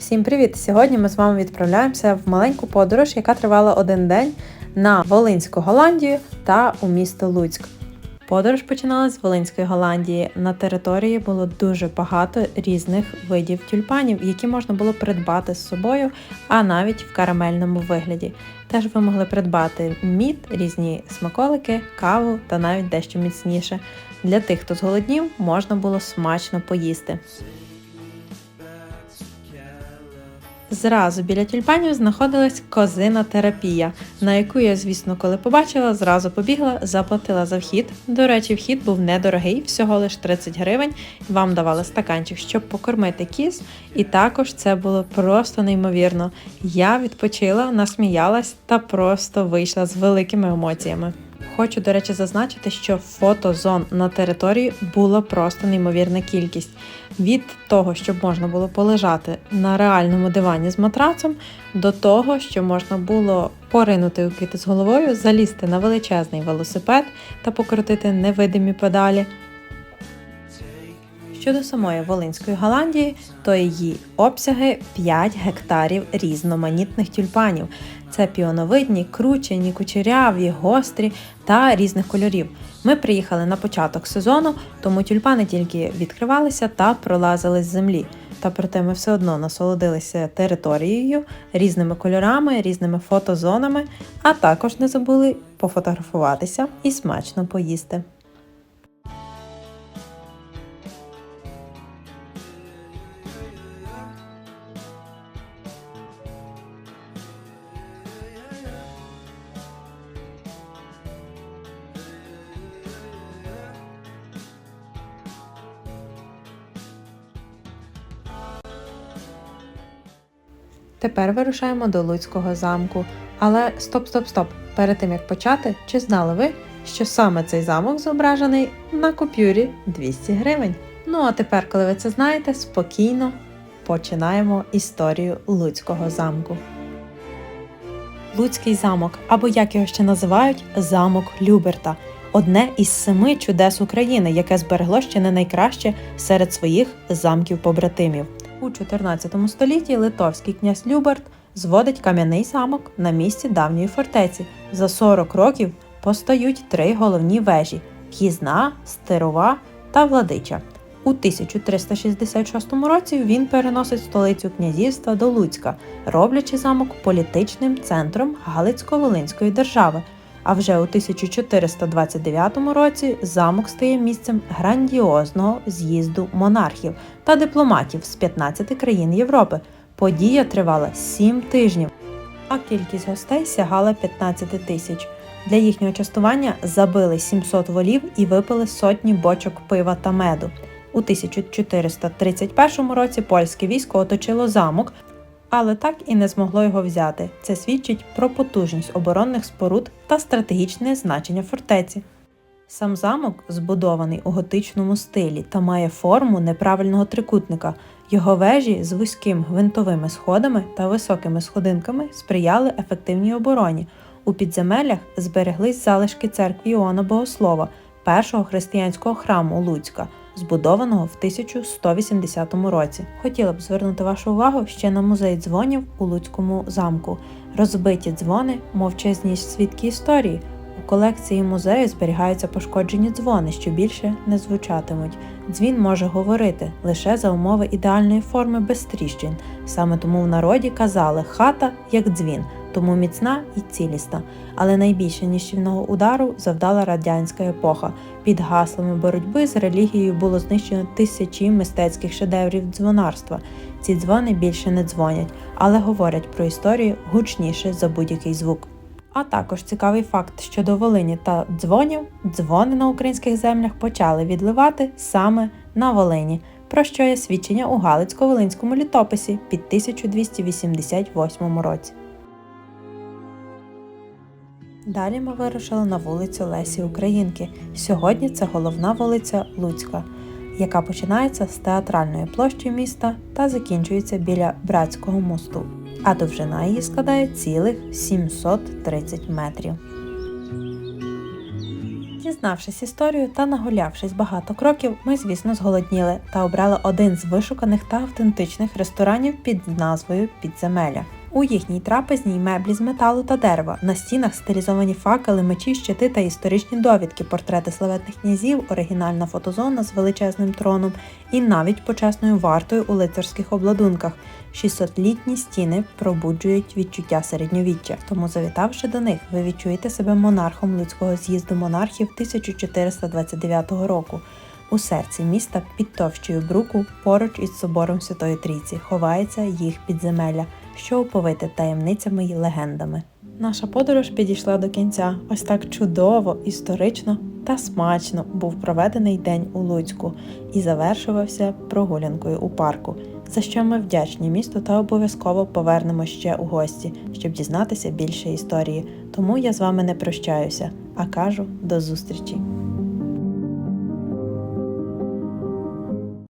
Всім привіт! Сьогодні ми з вами відправляємося в маленьку подорож, яка тривала один день на Волинську Голландію та у місто Луцьк. Подорож починалась з Волинської Голландії. На території було дуже багато різних видів тюльпанів, які можна було придбати з собою, а навіть в карамельному вигляді. Теж ви могли придбати мід, різні смаколики, каву та навіть дещо міцніше. Для тих, хто зголоднів, можна було смачно поїсти. Зразу біля тюльпанів знаходилась козина терапія, на яку я, звісно, коли побачила, зразу побігла, заплатила за вхід. До речі, вхід був недорогий, всього лиш 30 гривень. Вам давали стаканчик, щоб покормити кіз, і також це було просто неймовірно. Я відпочила, насміялась та просто вийшла з великими емоціями. Хочу, до речі, зазначити, що фотозон на території була просто неймовірна кількість. Від того, щоб можна було полежати на реальному дивані з матрацом, до того, що можна було поринути у квіти з головою, залізти на величезний велосипед та покрутити невидимі педалі. Щодо самої Волинської Голландії, то її обсяги 5 гектарів різноманітних тюльпанів. Це піоновидні, кручені, кучеряві, гострі та різних кольорів. Ми приїхали на початок сезону, тому тюльпани тільки відкривалися та пролазили з землі. Та проте ми все одно насолодилися територією, різними кольорами, різними фотозонами, а також не забули пофотографуватися і смачно поїсти. Тепер вирушаємо до Луцького замку. Але стоп, стоп, стоп! Перед тим як почати, чи знали ви, що саме цей замок зображений на купюрі 200 гривень? Ну а тепер, коли ви це знаєте, спокійно починаємо історію Луцького замку. Луцький замок, або як його ще називають, замок Люберта. Одне із семи чудес України, яке зберегло ще не найкраще серед своїх замків-побратимів. У 14 столітті литовський князь Люберт зводить кам'яний замок на місці давньої фортеці. За 40 років постають три головні вежі Кізна, Стерова та Владича. У 1366 році він переносить столицю князівства до Луцька, роблячи замок політичним центром Галицько-Волинської держави. А вже у 1429 році замок стає місцем грандіозного з'їзду монархів та дипломатів з 15 країн Європи. Подія тривала 7 тижнів, а кількість гостей сягала 15 тисяч. Для їхнього частування забили 700 волів і випили сотні бочок пива та меду. У 1431 році польське військо оточило замок, але так і не змогло його взяти. Це свідчить про потужність оборонних споруд та стратегічне значення фортеці. Сам замок збудований у готичному стилі та має форму неправильного трикутника. Його вежі з вузькими гвинтовими сходами та високими сходинками сприяли ефективній обороні. У підземеллях збереглись залишки церкви Іоанна Богослова, першого християнського храму Луцька збудованого в 1180 році. Хотіла б звернути вашу увагу ще на музей дзвонів у Луцькому замку. Розбиті дзвони, мовчазні свідки історії. У колекції музею зберігаються пошкоджені дзвони, що більше не звучатимуть. Дзвін може говорити лише за умови ідеальної форми без тріщин. Саме тому в народі казали хата як дзвін тому міцна і цілісна. Але найбільше ніщівного удару завдала радянська епоха. Під гаслами боротьби з релігією було знищено тисячі мистецьких шедеврів дзвонарства. Ці дзвони більше не дзвонять, але говорять про історію гучніше за будь-який звук. А також цікавий факт щодо Волині та дзвонів, дзвони на українських землях почали відливати саме на Волині, про що є свідчення у Галицько-Волинському літописі під 1288 році. Далі ми вирушили на вулицю Лесі Українки. Сьогодні це головна вулиця Луцька, яка починається з театральної площі міста та закінчується біля Братського мосту, а довжина її складає цілих 730 метрів. Дізнавшись історію та нагулявшись багато кроків, ми, звісно, зголодніли та обрали один з вишуканих та автентичних ресторанів під назвою Підземелля. У їхній трапезній меблі з металу та дерева, на стінах стилізовані факели, мечі, щити та історичні довідки, портрети славетних князів, оригінальна фотозона з величезним троном і навіть почесною вартою у лицарських обладунках. 600-літні стіни пробуджують відчуття середньовіччя. Тому, завітавши до них, ви відчуєте себе монархом людського з'їзду монархів 1429 року. У серці міста під товщою бруку, поруч із собором Святої Трійці, ховається їх підземелля, що оповите таємницями й легендами. Наша подорож підійшла до кінця. Ось так чудово, історично та смачно був проведений день у Луцьку і завершувався прогулянкою у парку. За що ми вдячні місту та обов'язково повернемо ще у гості, щоб дізнатися більше історії. Тому я з вами не прощаюся, а кажу до зустрічі.